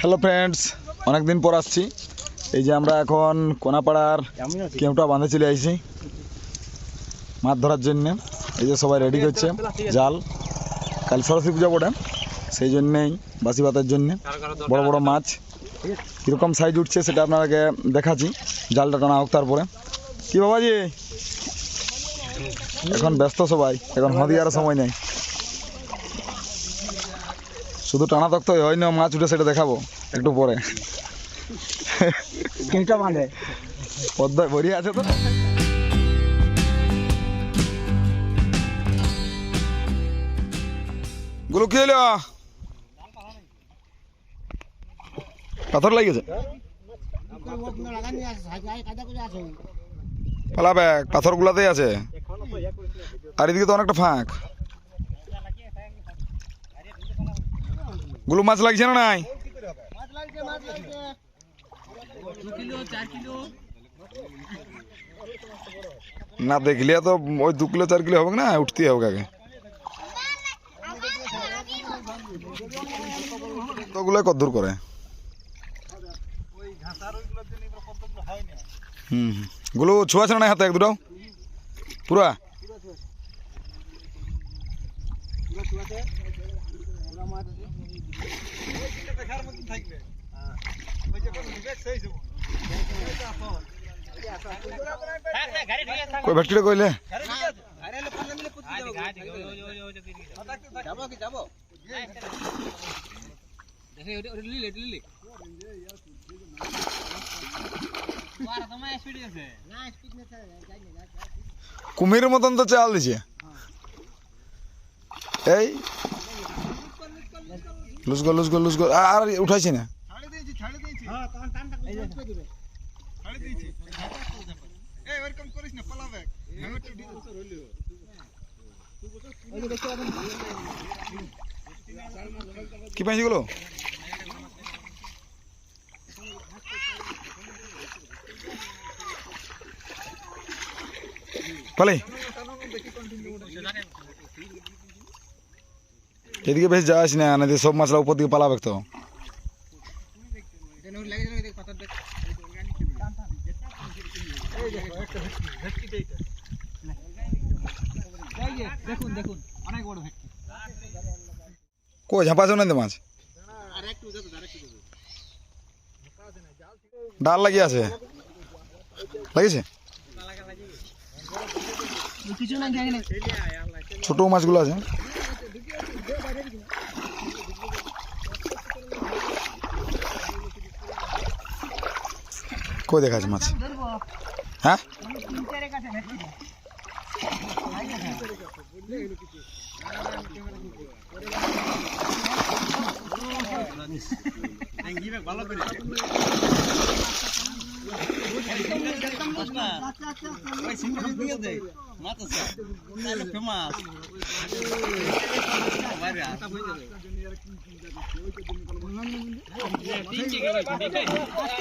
Hello friends অনেকদিন পর আসছি। এই যে আমরা এখন কোনাপাড়ার কেউটা বাঁধে চলে আইছি। মাছ ধরার জন্য। এই যে সবাই রেডি করছে জাল। কাল সরস্বতী পূজা বটে সেই জন্যেই বাসি ভাতের জন্য। বড় বড় মাছ। কীরকম সাইজ উঠছে সেটা আপনাকে দেখাচ্ছি। জালটা টানা হোক তারপরে। কি বাবাজি? এখন ব্যস্ত সবাই এখন হদিয়ার সময় নেই। শুধু টানা তক্ত হয় না মাছ উঠে সেটা দেখাবো একটু পরে। বাঁধে। পদ্মায় ভরিয়ে আছে তো। গুলো কি হলো? পাথর লাগিয়েছে? পালাবে পাথর গুলাতেই আছে। আর এদিকে তো অনেকটা ফাঁক। গুলো মাছ লাগছে না নাই? না দেখলে তো ওই দু কিলো, চার কিলো হবে না? উঠতেই হবে আগে ওগুলো কদ্দূর করে। হুম হুম। গুলো ছোঁয়া আছে না হাতে এক দুটো? পুরা? ভেটকিটা কইলে? কুমির মতন তো চাল দিছে। এই। Loose go loose go loose go আর আর উঠাইছি না। কি পাইছি গুলো পালে? এদিকে বেশ যাস না না সব মাছরা উপর দিকে পালাবে তো। কই ঝাঁপাছ না মাছ? ডাল লাগিয়ে আছে? লাগিয়েছে? ছোট মাছগুলো আছে। কই দেখা আছে মাছ? হ্যাঁ?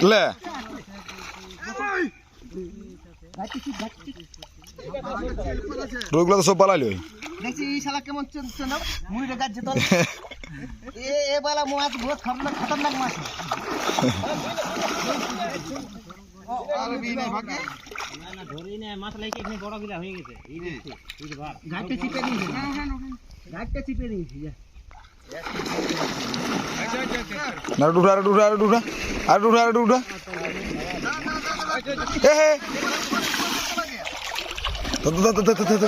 লে। রোগগুলো তো সব পালাইলো দেখছি এই শালা কেমন চলছে না মুড়ি রেখাচ্ছে তো এ এ বালা মাছ বহুত খতরনাক খতরনাক মাছ। ঘাটে চিপে দিয়েছে ঘাটে চিপে দিয়েছি না উঠা আর উঠা আর উঠা আর উঠা আর উঠা এ হে। তো তো তো তো তো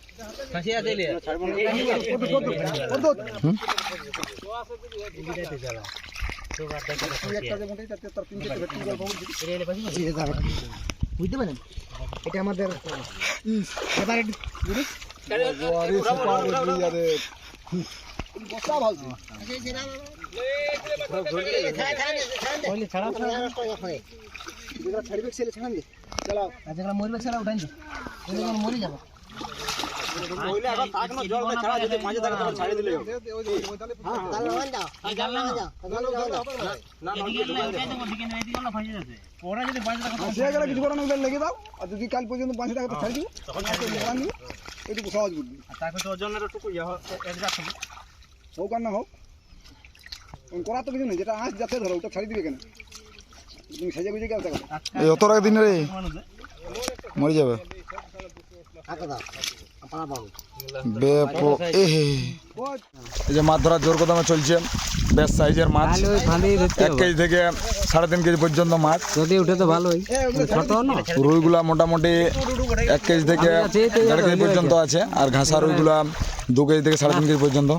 বুঝতে পারেন এটা আমাদের এবারে যেগুলো মরবে ছাড়া উঠাই যেগুলো মরে যাবে কিছু করে না লেগে দাও আর যদি কাল পর্যন্ত পাঁচশো টাকা ছাড়ি দিব তখন এটুকু সহজ বুদ্ধি হোক আর না হোক করার তো কিছু নেই যেটা আঁশ যাচ্ছে ধরো ওটা ছাড়ি দিবে কেন তুমি সেজে গুজে গেলে অত দিন রে মরে যাবে। এই যে মাছ ধরার জোর কদমে চলছে বেশ সাইজের মাছ এক কেজি থেকে সাড়ে তিন কেজি পর্যন্ত মাছ যদি উঠে তো ভালোই ছোট না রুইগুলা মোটামুটি এক কেজি থেকে দেড় কেজি পর্যন্ত আছে আর ঘাসা রুইগুলা দু কেজি থেকে সাড়ে তিন কেজি পর্যন্ত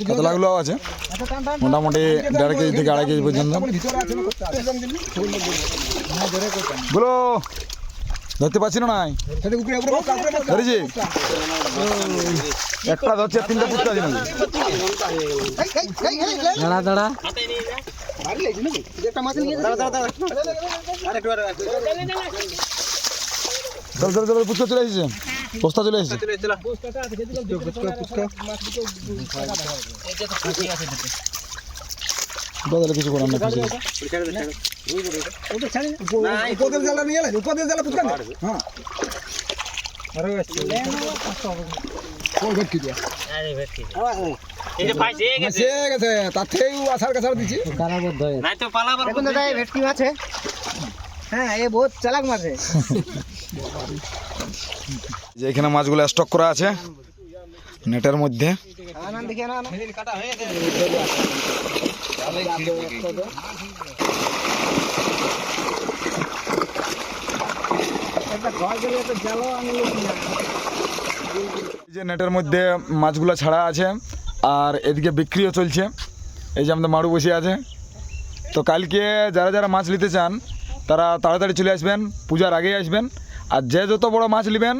কাতলাগুলোও আছে মোটামুটি দেড় কেজি থেকে আড়াই কেজি পর্যন্তগুলো ধরতে পারছি না নাই। ধরেছি। একটা ধরছে তিনটা পুচকা আছে দাঁড়া দাঁড়া। চল চল চল পুচকা চলে এসেছে। চলে এসেছে। কিছু করার নেই ফেঁসে গেছে। নিয়ে এলে উপদের পুচকা হ্যাঁ এখানে মাছগুলো স্টক করা আছে, নেটের মধ্যে কাটা এই যে নেটের মধ্যে মাছগুলো ছাড়া আছে, আর এদিকে বিক্রিও চলছে। এই যে আমাদের মারু বসে আছে। তো কালকে যারা যারা মাছ নিতে চান, তারা তাড়াতাড়ি চলে আসবেন, পূজার আগেই আসবেন। আর যে যত বড় মাছ নেবেন,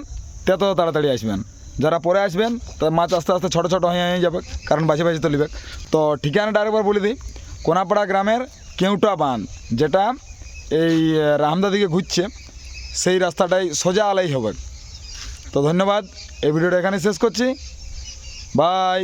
তে তত তাড়াতাড়ি আসবেন। যারা পরে আসবেন তার মাছ আস্তে আস্তে ছোটো ছোটো হয়ে হয়ে যাবে, কারণ বাছে বাছে তো নেবে। তো ঠিকানাটা আরেকবার বলে দিই। কোনাপাড়া গ্রামের কেউটা বান, যেটা এই রামদা দিকে ঘুরছে, সেই রাস্তাটাই সোজা আলাই হবে। তো ধন্যবাদ, এই ভিডিওটা এখানে শেষ করছি। বাই।